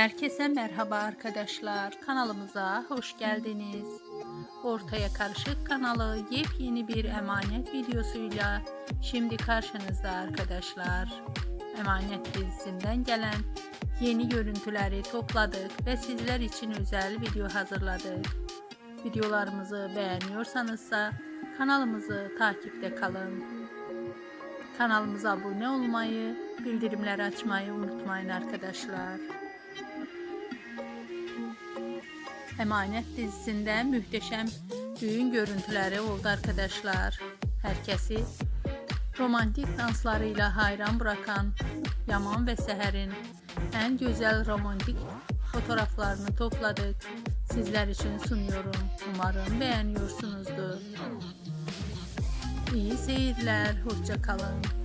Herkese merhaba arkadaşlar. Kanalımıza hoş geldiniz. Ortaya Karışık kanalı yepyeni bir emanet videosuyla şimdi karşınızda arkadaşlar. Emanet dizisinden gelen yeni görüntüleri topladık ve sizler için özel video hazırladık. Videolarımızı beğeniyorsanızsa kanalımızı takipte kalın. Kanalımıza abone olmayı, bildirimleri açmayı unutmayın arkadaşlar. Emanet dizisinde muhteşem düğün görüntüleri oldu arkadaşlar. Herkesi romantik danslarıyla hayran bırakan Yaman ve Seher'in en güzel romantik fotoğraflarını topladık. Sizler için sunuyorum. Umarım beğeniyorsunuzdur. İyi seyirler. Hoşça kalın.